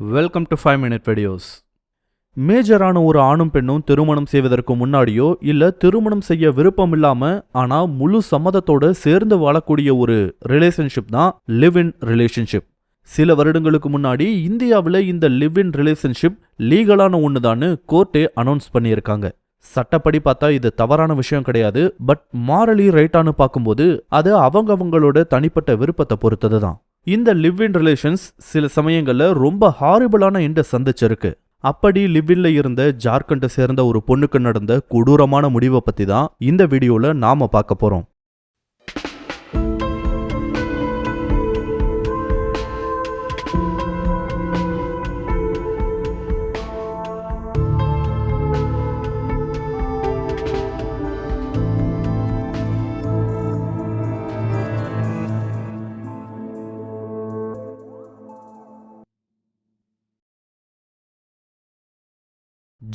Welcome to five minute videos மேஜரான ஒரு ஆணும் பெண்ணும் திருமணம் செய்வதற்கு முன்னாடியோ இல்லை திருமணம் செய்ய விருப்பம் இல்லாமல் ஆனால் முழு சம்மதத்தோட சேர்ந்து வாழக்கூடிய ஒரு ரிலேஷன்ஷிப் தான் லிவ் இன் ரிலேஷன்ஷிப் சில வருடங்களுக்கு முன்னாடி இந்தியாவில் இந்த லிவ் இன் ரிலேஷன்ஷிப் லீகலான ஒண்ணுதான்னு கோர்ட்டே அனௌன்ஸ் பண்ணியிருக்காங்க. சட்டப்படி பார்த்தா இது தவறான விஷயம் கிடையாது பட் மாரலி ரைட்டானு பார்க்கும்போது அது அவங்கவங்களோட தனிப்பட்ட விருப்பத்தை பொறுத்தது தான். இந்த லிவ் இன் ரிலேஷன்ஸ் சில சமயங்களில் ரொம்ப ஹாரிபிளான எண்டை சந்திச்சிருக்கு. அப்படி லிவ் இன்ல இருந்த ஜார்க்கண்டை சேர்ந்த ஒரு பொண்ணுக்கு நடந்த கொடூரமான முடிவை பத்தி தான் இந்த வீடியோல நாம பார்க்க போறோம்.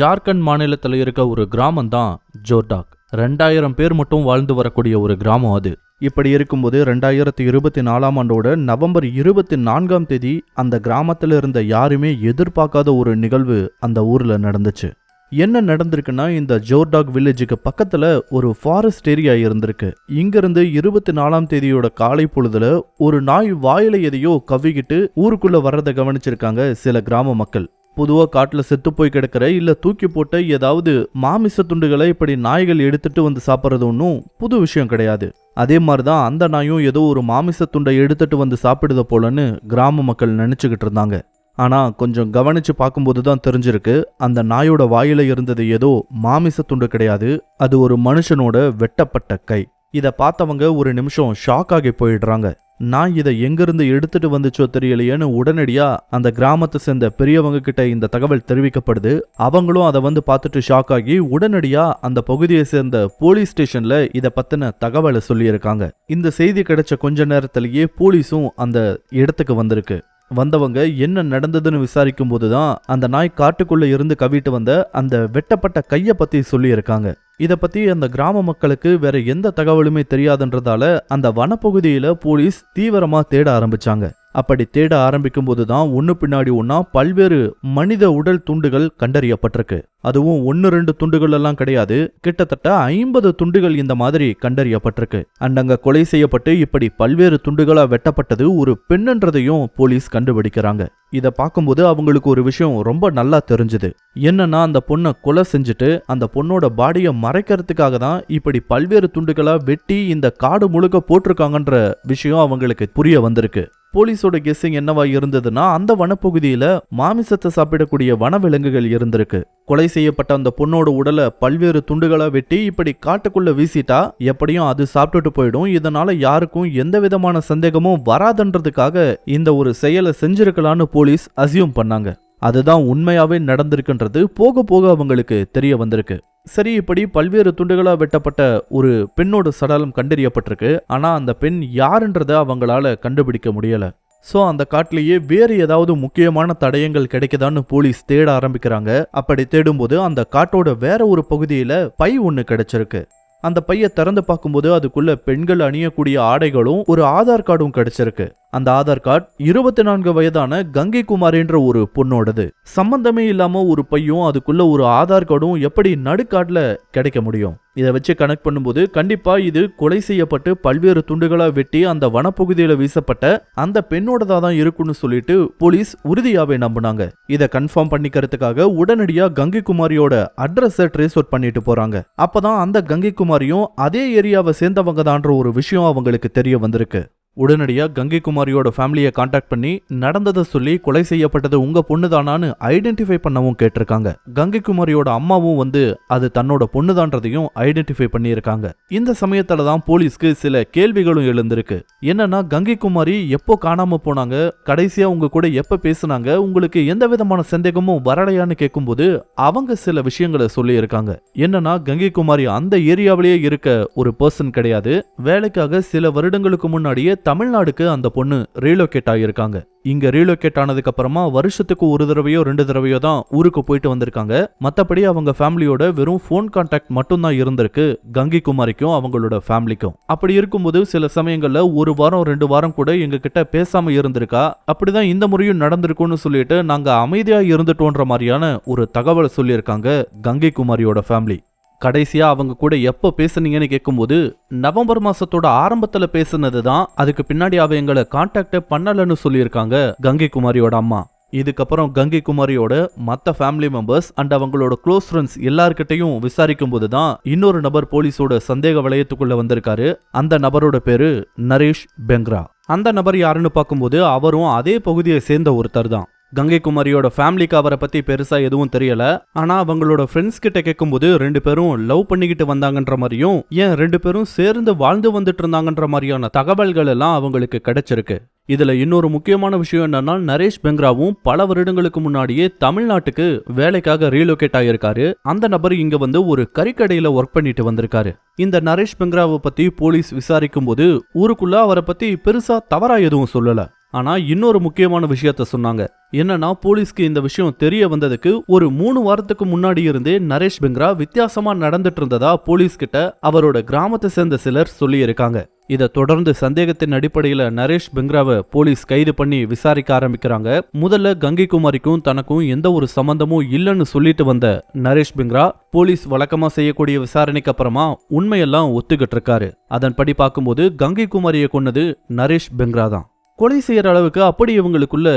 ஜார்க்கண்ட் மாநிலத்தில் இருக்க ஒரு கிராமம் தான் ஜோர்டாக். ரெண்டாயிரம் பேர் மட்டும் வாழ்ந்து வரக்கூடிய ஒரு கிராமம் அது. இப்படி இருக்கும்போது ரெண்டாயிரத்தி இருபத்தி நாலாம் ஆண்டோட நவம்பர் இருபத்தி நான்காம் தேதி அந்த கிராமத்தில் இருந்த யாருமே எதிர்பார்க்காத ஒரு நிகழ்வு அந்த ஊர்ல நடந்துச்சு. என்ன நடந்திருக்குன்னா இந்த ஜோர்டாக் வில்லேஜுக்கு பக்கத்துல ஒரு ஃபாரஸ்ட் ஏரியா இருந்திருக்கு. இங்கிருந்து இருபத்தி நாலாம் தேதியோட காலை பொழுதுல ஒரு நாய் வாயில எதையோ கவ்விக்கிட்டு ஊருக்குள்ள வர்றதை கவனிச்சிருக்காங்க சில கிராம மக்கள். பொதுவாக காட்டில் செத்து போய் கிடக்கிற இல்லை தூக்கி போட்ட ஏதாவது மாமிச துண்டுகளை இப்படி நாய்கள் எடுத்துட்டு வந்து சாப்பிட்றது ஒன்றும் புது விஷயம் கிடையாது. அதே மாதிரி தான் அந்த நாயும் ஏதோ ஒரு மாமிச துண்டை எடுத்துட்டு வந்து சாப்பிடுத போலன்னு கிராம மக்கள் நினச்சிக்கிட்டு இருந்தாங்க. ஆனால் கொஞ்சம் கவனித்து பார்க்கும்போது தான் தெரிஞ்சிருக்கு அந்த நாயோட வாயில் இருந்தது ஏதோ மாமிச துண்டு கிடையாது அது ஒரு மனுஷனோட வெட்டப்பட்ட கை. இதை பார்த்தவங்க ஒரு நிமிஷம் ஷாக் ஆகி போயிடுறாங்க. நான் இதை எங்கிருந்து எடுத்துட்டு வந்துச்சோ தெரியலையேன்னு உடனடியா அந்த கிராமத்தை சேர்ந்த பெரியவங்க கிட்ட இந்த தகவல் தெரிவிக்கப்படுது. அவங்களும் அதை வந்து பார்த்துட்டு ஷாக் ஆகி உடனடியா அந்த பகுதியை சேர்ந்த போலீஸ் ஸ்டேஷன்ல இதை பத்தின தகவலை சொல்லியிருக்காங்க. இந்த செய்தி கிடைச்ச கொஞ்ச நேரத்திலேயே போலீஸும் அந்த இடத்துக்கு வந்திருக்கு. வந்தவங்க என்ன நடந்ததுன்னு விசாரிக்கும் போதுதான் அந்த நாய் காட்டுக்குள்ள இருந்து கவிட்டு வந்த அந்த வெட்டப்பட்ட கையை பத்தி சொல்லியிருக்காங்க. இதை பற்றி அந்த கிராம மக்களுக்கு வேற எந்த தகவலுமே தெரியாதுன்றதால அந்த வனப்பகுதியில் போலீஸ் தீவிரமாக தேட ஆரம்பிச்சாங்க. அப்படி தேட ஆரம்பிக்கும் போதுதான் ஒன்று பின்னாடி ஒன்னா பல்வேறு மனித உடல் துண்டுகள் கண்டறியப்பட்டிருக்கு. அதுவும் ஒன்று ரெண்டு துண்டுகள் எல்லாம் கிடையாது கிட்டத்தட்ட ஐம்பது துண்டுகள் இந்த மாதிரி கண்டறியப்பட்டிருக்கு. அண்ட் கொலை செய்யப்பட்டு இப்படி பல்வேறு துண்டுகளா வெட்டப்பட்டது ஒரு பெண்ணுன்றதையும் போலீஸ் கண்டுபிடிக்கிறாங்க. இதை பார்க்கும்போது அவங்களுக்கு ஒரு விஷயம் ரொம்ப நல்லா தெரிஞ்சுது. என்னன்னா அந்த பொண்ணை கொலை செஞ்சுட்டு அந்த பொண்ணோட பாடியை மறைக்கிறதுக்காக தான் இப்படி பல்வேறு துண்டுகளாக வெட்டி இந்த காடு முழுக்க போட்டிருக்காங்கன்ற விஷயம் அவங்களுக்கு புரிய வந்திருக்கு. போலீஸோட கெஸ்ஸிங் என்னவா இருந்ததுன்னா அந்த வனப்பகுதியில மாமிசத்தை சாப்பிடக்கூடிய வனவிலங்குகள் இருந்திருக்கு. கொலை செய்யப்பட்ட அந்த பொண்ணோட உடலை பல்வேறு துண்டுகளா வெட்டி இப்படி காட்டுக்குள்ள வீசிட்டா எப்படியும் அது சாப்பிட்டுட்டு போயிடும். இதனால யாருக்கும் எந்த விதமான சந்தேகமும் வராதுன்றதுக்காக இந்த ஒரு செயலை செஞ்சிருக்கலான்னு போலீஸ் அசியூம் பண்ணாங்க. அதுதான் உண்மையாவே நடந்திருக்குன்றது போக போக அவங்களுக்கு தெரிய வந்திருக்கு. சரி இப்படி பல்வேறு துண்டுகளா வெட்டப்பட்ட ஒரு பெண்ணோட சடலம் கண்டறியப்பட்டிருக்கு. ஆனா அந்த பெண் யாருன்றத அவங்களால கண்டுபிடிக்க முடியல. சோ அந்த காட்டிலேயே வேறு ஏதாவது முக்கியமான தடயங்கள் கிடைக்குதான்னு போலீஸ் தேட ஆரம்பிக்கிறாங்க. அப்படி தேடும்போது அந்த காட்டோட வேற ஒரு பகுதியில பை ஒன்று கிடைச்சிருக்கு. அந்த பைய திறந்து பார்க்கும்போது அதுக்குள்ள பெண்கள் அணியக்கூடிய ஆடைகளும் ஒரு ஆதார் கார்டும் கிடைச்சிருக்கு. அந்த ஆதார் கார்டு இருபத்தி நான்கு வயதான கங்கை குமாரின்ற ஒரு பொண்ணோடது. சம்பந்தமே இல்லாம ஒரு பையும் அதுக்குள்ள ஒரு ஆதார் கார்டும் எப்படி நடுக்காட்டுல கிடைக்க முடியும்? இதை வச்சு கனெக்ட் பண்ணும்போது கண்டிப்பா இது கொலை செய்யப்பட்டு பல்வேறு துண்டுகளா வெட்டி அந்த வனப்பகுதியில வீசப்பட்ட அந்த பெண்ணோடதா தான் இருக்குன்னு சொல்லிட்டு போலீஸ் உறுதியாவே நம்பினாங்க. இதை கன்ஃபார்ம் பண்ணிக்கிறதுக்காக உடனடியா கங்கை குமாரியோட அட்ரஸை ட்ரேஸ் அவுட் பண்ணிட்டு போறாங்க. அப்பதான் அந்த கங்கை குமாரியும் அதே ஏரியாவை சேர்ந்தவங்க தான்ற ஒரு விஷயம் அவங்களுக்கு தெரிய வந்திருக்கு. உடனடியாக கங்கை குமாரியோட ஃபேமிலியை காண்டாக்ட் பண்ணி நடந்ததை சொல்லி கொலை செய்யப்பட்டது உங்க பொண்ணுதானான்னு ஐடென்டிஃபை பண்ணவும் கேட்டிருக்காங்க. கங்கை குமாரியோட அம்மாவும் வந்து அது தன்னோட பொண்ணுதான்றதையும் ஐடென்டிஃபை பண்ணியிருக்காங்க. இந்த சமயத்துல தான் போலீஸ்க்கு சில கேள்விகளும் எழுந்திருக்கு. என்னன்னா கங்கை குமாரி எப்போ காணாம போனாங்க? கடைசியா உங்க கூட எப்ப பேசுனாங்க? உங்களுக்கு எந்த விதமான சந்தேகமும் வரலையான்னு கேட்கும்போது அவங்க சில விஷயங்களை சொல்லியிருக்காங்க. என்னன்னா கங்கை குமாரி அந்த ஏரியாவிலேயே இருக்க ஒரு பர்சன் கிடையாது. வேலைக்காக சில வருடங்களுக்கு முன்னாடியே தமிழ்நாடுக்கு அந்த பொண்ணு ரீலோகேட் ஆகியிருக்காங்க. இங்க ரீலோகேட் ஆனதுக்கு அப்புறமா வருஷத்துக்கு ஒரு தடவையோ ரெண்டு தடவையோ தான் ஊருக்கு போயிட்டு வந்திருக்காங்க. மத்தபடி அவங்க ஃபேமிலியோட வெறும் ஃபோன் கான்டாக்ட் மட்டும்தான் இருந்திருக்கு. கங்கை குமாரிக்கும் அவங்களோட ஃபேமிலிக்கும் அப்படி இருக்கும்போது சில சமயங்கள்ல ஒரு வாரம் ரெண்டு வாரம் கூட எங்க கிட்ட பேசாம இருந்திருக்கா? அப்படிதான் இந்த முறையும் நடந்திருக்கும்னு சொல்லிட்டு நாங்க அமைதியா இருந்துட்டோன்ற மாதிரியான ஒரு தகவலை சொல்லியிருக்காங்க கங்கை குமாரியோட ஃபேமிலி கடைசியாக அவங்க கூட எப்போ பேசுனீங்கன்னு கேட்கும்போது நவம்பர் மாசத்தோட ஆரம்பத்தில் பேசுனது தான் அதுக்கு பின்னாடி அவ எங்களை கான்டாக்டே பண்ணலன்னு சொல்லியிருக்காங்க கங்கை குமாரியோட அம்மா. இதுக்கப்புறம் கங்கை குமாரியோட மற்ற ஃபேமிலி மெம்பர்ஸ் அண்ட் அவங்களோட க்ளோஸ் ஃப்ரெண்ட்ஸ் எல்லார்கிட்டையும் விசாரிக்கும் போது தான் இன்னொரு நபர் போலீஸோட சந்தேக வளையத்துக்குள்ள வந்திருக்காரு. அந்த நபரோட பேரு நரேஷ் பெங்க்ரா. அந்த நபர் யாருன்னு பார்க்கும்போது அவரும் அதே பகுதியை சேர்ந்த ஒருத்தர் தான் கங்கை குமாரியோட ஃபேமிலிக்கு அவரை பத்தி பெருசா எதுவும் தெரியல. ஆனா அவங்களோட ஃப்ரெண்ட்ஸ் கிட்ட கேட்கும்போது ரெண்டு பேரும் லவ் பண்ணிக்கிட்டு வந்தாங்கன்ற மாதிரியும் ஏன் ரெண்டு பேரும் சேர்ந்து வாழ்ந்து வந்துட்டு இருந்தாங்கன்ற மாதிரியான தகவல்கள் எல்லாம் அவங்களுக்கு கிடைச்சிருக்கு. இதுல இன்னொரு முக்கியமான விஷயம் என்னன்னா நரேஷ் பெங்ராவும் பல வருடங்களுக்கு முன்னாடியே தமிழ்நாட்டுக்கு வேலைக்காக ரீலோகேட் ஆகியிருக்காரு அந்த நபர் இங்க வந்து ஒரு கறிக்கடையில ஒர்க் பண்ணிட்டு வந்திருக்காரு. இந்த நரேஷ் பெங்ராவை பத்தி போலீஸ் விசாரிக்கும் போது ஊருக்குள்ள அவரை பத்தி பெருசா தவறா எதுவும் சொல்லல. ஆனால் இன்னொரு முக்கியமான விஷயத்த சொன்னாங்க. என்னன்னா போலீஸ்க்கு இந்த விஷயம் தெரிய வந்ததுக்கு ஒரு மூணு வாரத்துக்கு முன்னாடி இருந்தே நரேஷ் பெங்ரா வித்தியாசமா நடந்துட்டு இருந்ததா போலீஸ் கிட்ட அவரோட கிராமத்தை சேர்ந்த சிலர் சொல்லியிருக்காங்க. இதை தொடர்ந்து சந்தேகத்தின் அடிப்படையில் நரேஷ் பெங்ராவை போலீஸ் கைது பண்ணி விசாரிக்க ஆரம்பிக்கிறாங்க. முதல்ல கங்கை குமாரிக்கும் தனக்கும் எந்த ஒரு சம்பந்தமும் இல்லைன்னு சொல்லிட்டு வந்த நரேஷ் பெங்ரா போலீஸ் வழக்கமாக செய்யக்கூடிய விசாரணைக்கு அப்புறமா உண்மையெல்லாம் ஒத்துக்கிட்டு இருக்காரு அதன்படி பார்க்கும்போது கங்கை குமாரியை கொன்னது நரேஷ் பெங்ரா தான். கொலை செய்யற அளவுக்கு அப்படி இவங்களுக்குள்ள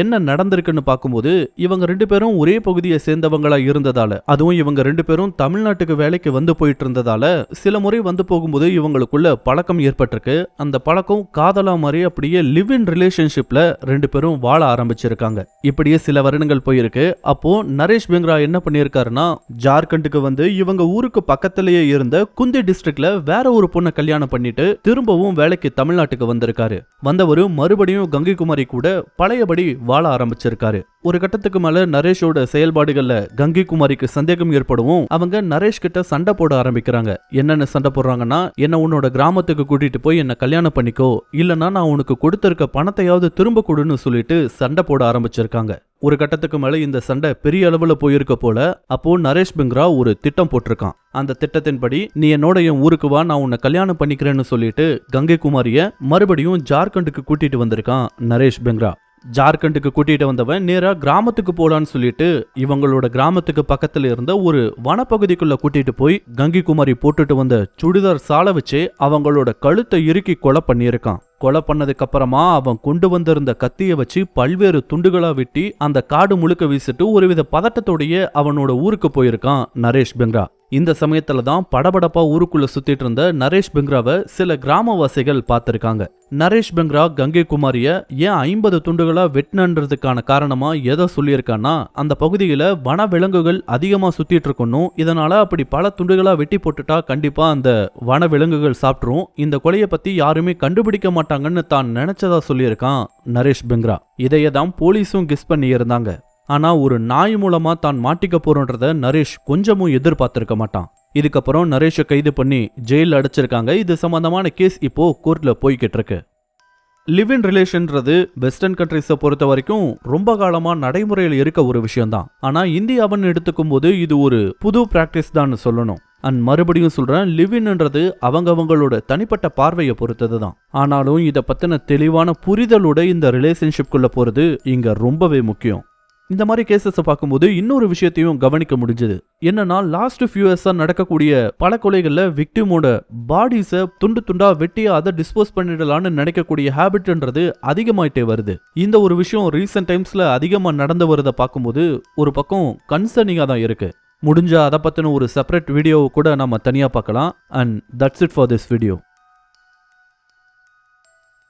என்ன நடந்திருக்குன்னு பார்க்கும்போது இவங்க ரெண்டு பேரும் ஒரே பகுதியை சேர்ந்தவங்களா இருந்ததால அதுவும் இவங்க ரெண்டு பேரும் தமிழ்நாட்டுக்கு வேலைக்கு வந்து போயிட்டு இருந்ததால சில முறை வந்து போகும்போது இவங்களுக்குள்ள பழக்கம் ஏற்பட்டிருக்கு. அந்த பழக்கம் காதலா மாதிரி அப்படியே லிவ் இன் ரிலேஷன்ஷிப்ல ரெண்டு பேரும் வாழ ஆரம்பிச்சிருக்காங்க. இப்படியே சில வருடங்கள் போயிருக்கு. அப்போ நரேஷ் பெங்ரா என்ன பண்ணியிருக்காருன்னா ஜார்க்கண்டுக்கு வந்து இவங்க ஊருக்கு பக்கத்திலேயே இருந்த குந்தி டிஸ்ட்ரிக்ட்ல வேற ஒரு பொண்ணை கல்யாணம் பண்ணிட்டு திரும்பவும் வேலைக்கு தமிழ்நாட்டுக்கு வந்திருக்காரு. வந்தவரு மறுபடியும் கங்கை குமாரி கூட பழையபடி வாழ ஆரம்பிச்சிருக்காரு. ஒரு கட்டத்துக்கு மேல நரேஷோட செயல்பாடுகள்ல கங்கை குமாரிக்கு சந்தேகம் ஏற்படவும். அவங்க நரேஷ் கிட்ட சண்டை போட ஆரம்பிக்கிறாங்க. என்னென்ன சண்டை போடுறாங்கன்னா என்ன உன்னோட கிராமத்துக்கு கூட்டிட்டு போய் என்ன கல்யாணம் பண்ணிக்கோ இல்லனா நான் உனக்கு கொடுத்திருக்க பணத்தையாவது திரும்ப கொடுன்னு சொல்லிட்டு சண்டை போட ஆரம்பிச்சிருக்காங்க. ஒரு கட்டத்துக்கு மேல இந்த சண்டை பெரிய அளவுல போயிருக்க போல அப்போ நரேஷ் பிங்ரா ஒரு திட்டம் போட்டிருக்கான். அந்த திட்டத்தின்படி நீ என்னோட என் ஊருக்கு வா நான் உன்னை கல்யாணம் பண்ணிக்கிறேன்னு சொல்லிட்டு கங்கை குமாரிய மறுபடியும் ஜார்க்கண்டுக்கு கூட்டிட்டு வந்திருக்கான் நரேஷ் பிங்ரா ஜார்க்கண்டுக்கு கூட்டிட்டு வந்தவன் நேராக கிராமத்துக்கு போலான்னு சொல்லிட்டு இவங்களோட கிராமத்துக்கு பக்கத்துல இருந்த ஒரு வனப்பகுதிக்குள்ளே கூட்டிட்டு போய் கங்கை குமாரி போட்டுட்டு வந்த சுடிதார் சாலை வச்சு அவங்களோட கழுத்தை இறுக்கி கொலை பண்ணியிருக்கான். கொலை பண்ணதுக்கு அப்புறமா அவன் கொண்டு வந்திருந்த கத்தியை வச்சு பல்வேறு துண்டுகளா வெட்டி அந்த காடு முழுக்க வீசிட்டு ஒருவித பதட்டத்தோடைய அவனோட ஊருக்கு போயிருக்கான் நரேஷ் பெங்ரா இந்த சமயத்துல தான் படபடப்பா ஊருக்குள்ள சுத்திட்டு இருந்த நரேஷ் பெங்ராவை சில கிராமவாசிகள் பார்த்திருக்காங்க. நரேஷ் பெங்ரா கங்கை குமாரிய ஏன் ஐம்பது துண்டுகளா வெட்டினன்றதுக்கான காரணமா எதை சொல்லியிருக்கான்னா அந்த பகுதியில வன விலங்குகள் அதிகமா சுத்திட்டு இருக்கணும் இதனால அப்படி பல துண்டுகளா வெட்டி போட்டுட்டா கண்டிப்பா அந்த வன விலங்குகள் சாப்பிட்ரும் இந்த கொலையை பத்தி யாருமே கண்டுபிடிக்க மாட்டாங்கன்னு தான் நினைச்சதா சொல்லியிருக்கான் நரேஷ் பெங்ரா இதையே தான் போலீஸும் கிஸ் பண்ணி இருந்தாங்க ஆனால் ஒரு நாய் மூலமாக தான் மாட்டிக்க போறோன்றத நரேஷ் கொஞ்சமும் எதிர்பார்த்திருக்க மாட்டான். இதுக்கப்புறம் நரேஷை கைது பண்ணி ஜெயிலில் அடைச்சிருக்காங்க. இது சம்பந்தமான கேஸ் இப்போ கோர்ட்ல போய்கிட்டு இருக்கு. லிவ் இன் ரிலேஷன்றது வெஸ்டர்ன் கண்ட்ரிஸை பொறுத்த வரைக்கும் ரொம்ப காலமாக நடைமுறையில் இருக்க ஒரு விஷயம்தான். ஆனால் இந்தியாவுன்னு எடுத்துக்கும் போது இது ஒரு புது ப்ராக்டிஸ் தான் சொல்லணும். அண்ட் மறுபடியும் சொல்கிறேன் லிவ் அவங்கவங்களோட தனிப்பட்ட பார்வையை பொறுத்தது தான் ஆனாலும் இதை பற்றின தெளிவான புரிதலோட இந்த ரிலேஷன்ஷிப்குள்ளே போகிறது இங்கே ரொம்பவே முக்கியம். இந்த மாதிரி கேசஸை பார்க்கும்போது இன்னொரு விஷயத்தையும் கவனிக்க முடிஞ்சது. என்னன்னா லாஸ்ட் ஃபியூ இயர்ஸா நடக்கக்கூடிய பல கொலைகளில் விக்டிமோட பாடிஸை துண்டு துண்டா வெட்டி அதை டிஸ்போஸ் பண்ணிடலான்னு நினைக்கக்கூடிய ஹேபிட்ன்றது அதிகமாயிட்டே வருது. இந்த ஒரு விஷயம் ரீசெண்ட் டைம்ஸ்ல அதிகமா நடந்து வரதை பார்க்கும்போது ஒரு பக்கம் கன்சர்னிங்கா தான் இருக்கு. முடிஞ்சா அதை பத்தின ஒரு செப்பரேட் வீடியோவை கூட நம்ம தனியா பார்க்கலாம். And that's it for this video